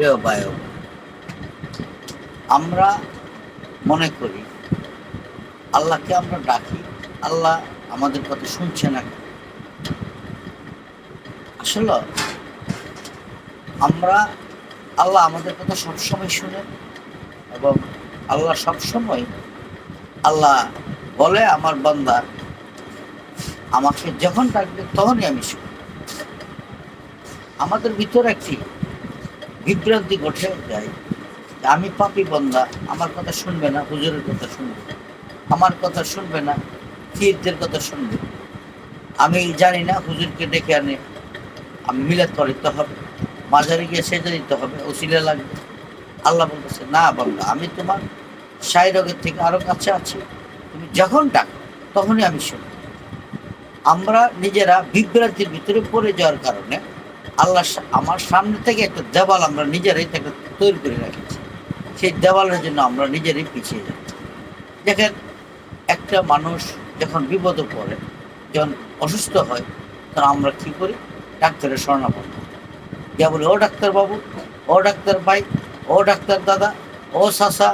প্রিয় বোন, আমরা মনে করি আল্লাহকে আমরা ডাকি আল্লাহ আমাদের কথা শুনছে না আসলে আমরা আল্লাহ আমাদের কথা সবসময় শুনে এবং আল্লাহ সবসময় আল্লাহ বলে আমার বান্দা আমাকে যখন ডাকবে তখনই আমি শুনি। আমাদের ভিতরে একটি বিভ্রান্তি ঘটে যায়। আমি পাপি বন্দা, আমার কথা শুনবে না, হুজুরের কথা শুনবে আমার কথা শুনবে না, পীরদের কথা শুনবে আমি জানি না, হুজুরকে ডেকে আনে, আমি মিলাদ করিতে হবে। মাঝারে গিয়ে সেজে দিতে হবে, ওসিলে লাগবে। আল্লাহ বলতেছে, না বাংলা আমি তোমার সাইরগের থেকে আরও কাছে আছি। তুমি যখন ডাক, তখনই আমি শুনি। আমরা নিজেরা বিভ্রান্তির ভিতরে পড়ে যাওয়ার কারণে আল্লাহ আমার সামনে থেকে একটা দেওয়াল আমরা নিজেরাই তাকে তৈরি করে রেখেছি। সেই দেওয়ালের জন্য আমরা নিজেরাই পিছিয়ে যাচ্ছি দেখেন, একটা মানুষ যখন বিপদে পড়ে, যখন অসুস্থ হয়, তখন আমরা কি করি? ডাক্তারের শরণাপন্ন যা বলি, ও ডাক্তার বাবু, ও ডাক্তার ভাই, ও ডাক্তার দাদা, ও সাসা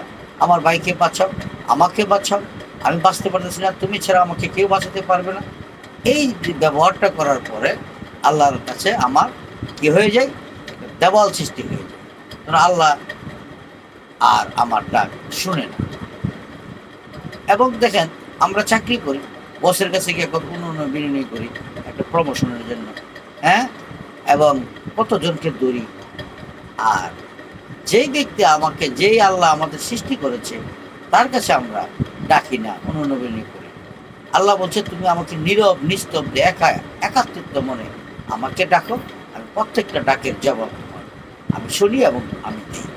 আমার ভাইকে বাঁচাও, আমাকে বাঁচাও, আমি বাঁচতে পারতেছি না, তুমি ছাড়া আমাকে কেউ বাঁচাতে পারবে না। এই ব্যবহারটা করার পরে আল্লাহর কাছে আমার কি হয়ে যায়? দেওয়াল সৃষ্টি হয়ে যায়। আল্লাহ আর আমার ডাক শুনে না। এবং দেখেন, আমরা চাকরি করি, বসের কাছে গিয়ে কত উন্নয়ন বিনিময় করি, একটা প্রমোশনের জন্য। হ্যাঁ? এবং কতজনকে দৌড়ি আর যেই ব্যক্তি আমাকে, যেই আল্লাহ আমাদের সৃষ্টি করেছে, তার কাছে আমরা ডাকি না বিনিময় করি। আল্লাহ বলছে, তুমি আমাকে নীরব, নিস্তব্ধ, একা একাত্মিত্ব মনে আমাকে ডাকো। প্রত্যেকটা ডাকের জবাব আমি শুনি এবং আমি দিই।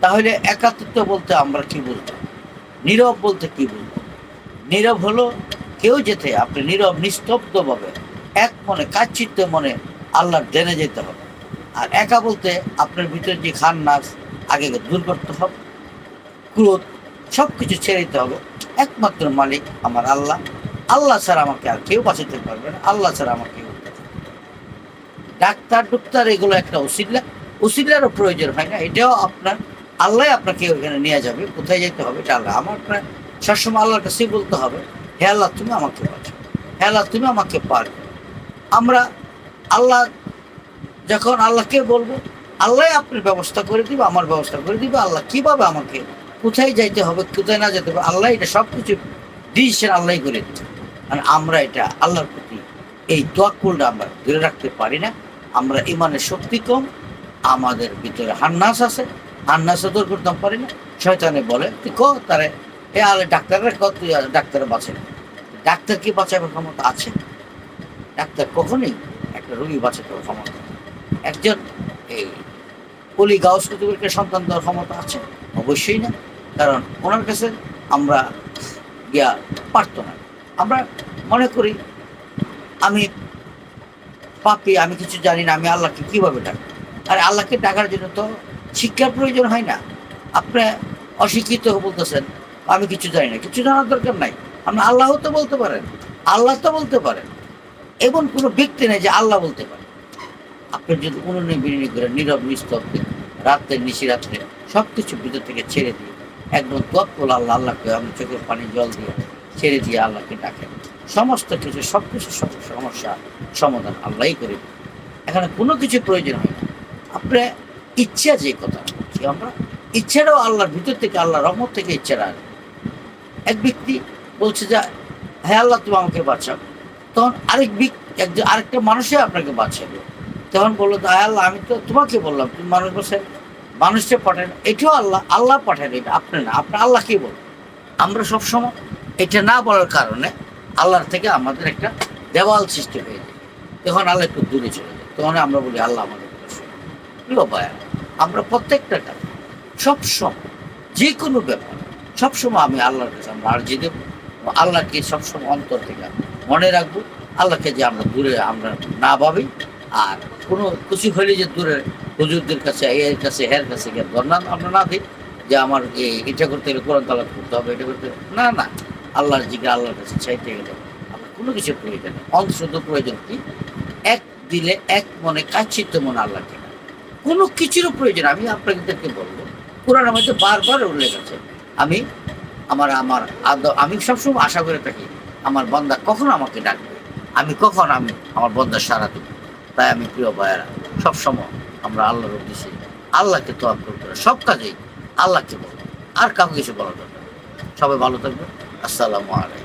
তাহলে একাত্মিত্ব বলতে আমরা কি বলব নীরব বলতে কি বলব? নীরব হলো কেউ যেতে, আপনি নীরব, নিস্তব্ধভাবে, এক মনে কাচ্চিত্ত মনে আল্লাহর জেনে যেতে হবে। আর একা বলতে আপনার ভিতরে যে খান নাচ আগে দূর করতে হবে। ক্রোধ সব কিছু ছেড়ে দিতে হবে। একমাত্র মালিক আমার আল্লাহ। আল্লাহ ছাড়া আমাকে আর কেউ বাঁচাতে পারবে না। আল্লাহ ছাড়া আমাকে কেউ বাঁচাতে পারবে না। ডাক্তার, ডুক্তার, এগুলো একটা ওসিলা। ওসিলারও প্রয়োজন হয় না, এটাও আপনার, আল্লাহ আপনাকে ওখানে নিয়ে যাবে, কোথায় যেতে হবে এটা আল্লাহ। আমার প্রায় সবসময় আল্লাহর কাছেই বলতে হবে, হে আল্লাহ, তুমি আমাকে বাঁচাও, হে আল্লাহ, তুমি আমাকে পার আমরা আল্লাহ, যখন আল্লাহকে বলব, আল্লাহ আপনার ব্যবস্থা করে দিবে, আমার ব্যবস্থা করে দিবে, আল্লাহ কীভাবে আমাকে, কোথায় যাইতে হবে, কোথায় না যেতে হবে, আল্লাহ এটা সব কিছু ডিসিশন আল্লাহ করে দিচ্ছে আর আমরা এটা আল্লাহর প্রতি এই তোয়াক্কুলটা আমরা ধরে রাখতে পারি না। আমরা ইমানের শক্তি কম, আমাদের ভিতরে হান্নাস আছে। হান্নাস দূর করতে পারি না। শয়তানে বলে তুই ক তারে? এ আলে ডাক্তারের ক তুই ডাক্তারে বাঁচে না। ডাক্তার কি বাঁচাবার ক্ষমতা আছে? ডাক্তার কখনই একটা রোগী বাঁচাতে ক্ষমতা একজন এই কলি গাউস কুতুবেরকে সন্তান দেওয়ার ক্ষমতা আছে? অবশ্যই না। কারণ ওনার কাছে আমরা গিয়া পারতো না। আমরা মনে করি, আমি পাপি, আমি কিছু জানি না, আমি আল্লাহকে কীভাবে ডাকবো? আর আল্লাহকে ডাকার জন্য তো শিক্ষার প্রয়োজন হয় না। আপনি অশিক্ষিত বলতেছেন, আমি কিছু জানি না, কিছু জানার দরকার নাই। আপনি আল্লাহ তো বলতে পারেন, আল্লাহ তো বলতে পারেন। এমন কোনো ব্যক্তি নেই যে আল্লাহ বলতে পারে। আপনি যদি উনুনে বিরিনি করে নীরব, নিস্তব্ধে, রাত্রে নিশি রাত্রে সব কিছু ভিতর থেকে ছেড়ে দিয়ে, একদম তৎপর আল্লাহ, আল্লাহকে আমি চোখের পানি জল দিয়ে ছেড়ে দিয়ে আল্লাহকে ডাকেন। সমস্ত কিছু, সব কিছু সমস্যা সমাধান আল্লাহই করে এখানে কোনো কিছু প্রয়োজন হয় না। আপনি ইচ্ছা যে কথা আমরা ইচ্ছাটাও আল্লাহর ভিতর থেকে আল্লাহ রহমত থেকে ইচ্ছাটা আসে। এক ব্যক্তি বলছে যে হ্যাঁ আল্লাহ, তুমি আমাকে বাঁচাও। তখন আরেক ব্যক্তি একজন আরেকটা মানুষে আপনাকে বাঁচাবে। তখন বলল তো হ্যাঁ আল্লাহ, আমি তো তোমাকে বললাম, তুমি মানুষ বসে, মানুষকে পাঠান এটাও আল্লাহ আল্লাহ পাঠান এটা আপনি না, আপনি আল্লাহকেই বলুন। আমরা সবসময় এটা না বলার কারণে আল্লাহর থেকে আমাদের একটা দেওয়াল সৃষ্টি হয়ে যায়। তখন আল্লাহ একটু দূরে চলে যায়। তখন আমরা বলি, আল্লাহ আমাদের প্রিয় আমরা প্রত্যেকটা কাজ, সবসময় যে কোনো ব্যাপার, সবসময় আমি আল্লাহর কাছে আমরা আর্জি দেবো। আল্লাহকে সবসময় অন্তর থেকে মনে রাখব। আল্লাহকে যে আমরা দূরে আমরা না ভাবি। আর কোনো খুশি হলে যে দূরে হুজুরদের কাছে, এর কাছে, হের কাছে গিয়ে ধর্ণা আমরা না দিই। যে আমার এটা করতে গেলে কোরআন তালাক করতে হবে, এটা করতে। না না। আল্লাহর জিকে আল্লাহর কাছে চাইতে গেলে আমার কোনো কিছু প্রয়োজন নেই। অন্তত প্রয়োজন কি? এক দিলে এক মনে কাচ্ছিত মনে আল্লাহকে। কোনো কিছুরও প্রয়োজন আমি আপনাদেরকে বলব, কোরআনের মধ্যে বারবার উল্লেখ আছে, আমি আমার আমার আমি সবসময় আশা করে থাকি, আমার বন্দা কখন আমাকে ডাকবে? আমি কখন, আমি আমার বন্দার সারা দেব? তাই আমি প্রিয় ভাইয়েরা, সবসময় আমরা আল্লাহর উদ্দেশ্যে আল্লাহকে তো করে। সব কাজেই আল্লাহকে বলব আর কাউকে কিছু বলা দরকার। সবাই ভালো থাকবে আসসালামু আলাইকুম।